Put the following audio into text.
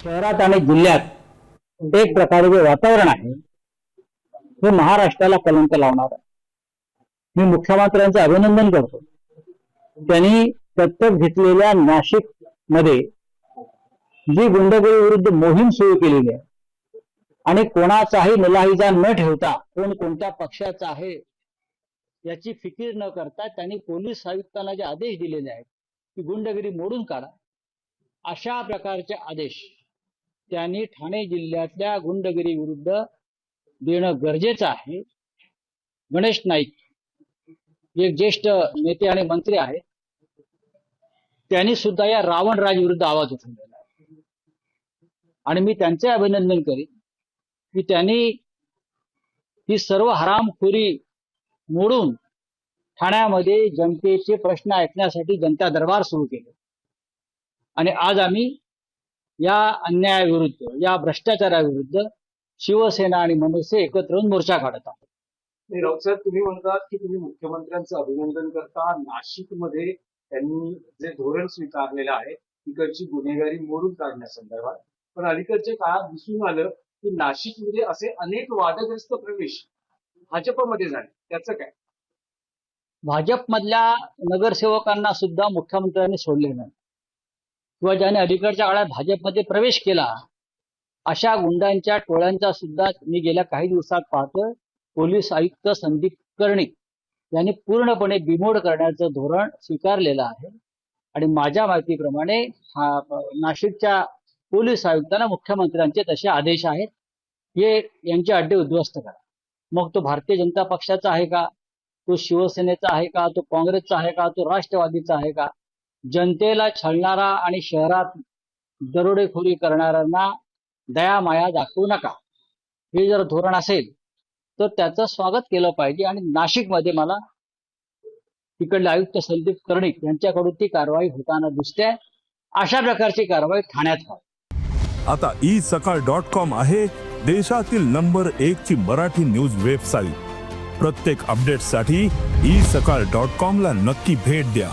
शहरात आणि जिल्ह्यात एक प्रकारे जे वातावरण आहे हे महाराष्ट्राला कलंक लावणार आहे. मी मुख्यमंत्र्यांचं अभिनंदन करतो. त्यांनी दत्तक घेतलेल्या नाशिकमध्ये जी गुंडगिरी विरुद्ध मोहीम सुरू केलेली आहे आणि कोणाचाही मुलाहिजा न ठेवता कोण कोणत्या पक्षाचा आहे याची फिकीर न करता त्यांनी पोलीस आयुक्तांना जे आदेश दिलेले आहेत की गुंडगिरी मोडून काढा अशा प्रकारचे आदेश त्यांनी ठाणे जिल्ह्यातल्या गुंडगिरी विरुद्ध देणं गरजेचं आहे. गणेश नाईक एक ज्येष्ठ नेते आणि मंत्री आहेत. त्यांनी सुद्धा या रावण राज विरुद्ध आवाज उठवलेला आहे. आणि मी त्यांचे अभिनंदन करीन की त्यांनी ही सर्व हरामखोरी मोडून ठाण्यामध्ये जनतेचे प्रश्न ऐकण्यासाठी जनता दरबार सुरू केले. आणि आज आम्ही या अन्यायाविरुद्ध या भ्रष्टाचाराविरुद्ध शिवसेना आणि मनसे एकत्र येऊन मोर्चा काढत आहोत. आणि राऊत साहेब तुम्ही म्हणतात की तुम्ही मुख्यमंत्र्यांचं अभिनंदन करता. नाशिकमध्ये त्यांनी जे धोरण स्वीकारलेलं आहे तिकडची गुन्हेगारी मोडून काढण्यासंदर्भात. पण अलीकडच्या काळात दिसून आलं की नाशिकमध्ये असे अनेक वादग्रस्त प्रवेश भाजपमध्ये झाले. त्याचं काय? भाजपमधल्या नगरसेवकांना सुद्धा मुख्यमंत्र्यांनी सोडले नाही. किंवा ज्याने अलीकडच्या काळात भाजपमध्ये प्रवेश केला अशा गुंडांच्या टोळ्यांचा सुद्धा मी गेल्या काही दिवसात पाहतोय. पोलीस आयुक्त संदीप कर्णिक यांनी पूर्णपणे बिमोड करण्याचं धोरण स्वीकारलेलं आहे. आणि माझ्या माहितीप्रमाणे हा, नाशिकच्या पोलीस आयुक्तांना मुख्यमंत्र्यांचे तसे आदेश आहेत. हे यांचे अड्डे उद्ध्वस्त करा. मग तो भारतीय जनता पक्षाचा आहे का? तो शिवसेनेचा आहे का? तो काँग्रेसचा आहे का? तो राष्ट्रवादीचा आहे का? जनतेला छळणारा आणि शहरात दरोडेखोरी करणाऱ्यांना दया माया दाखवू नका. हे जर धोरण असेल तर त्याचं स्वागत केलं पाहिजे आणि नाशिकमध्ये मला तिकडले आयुक्त संदीप कर्णिक यांच्याकडून ती कारवाई होताना दिसते. अशा प्रकारची कारवाई ठाण्यात व्हावी. आता ई सकाळ डॉट कॉम आहे देशातील नंबर एक ची मराठी न्यूज वेबसाईट. प्रत्येक अपडेटसाठी ई सकाळ डॉट कॉम ला नक्की भेट द्या.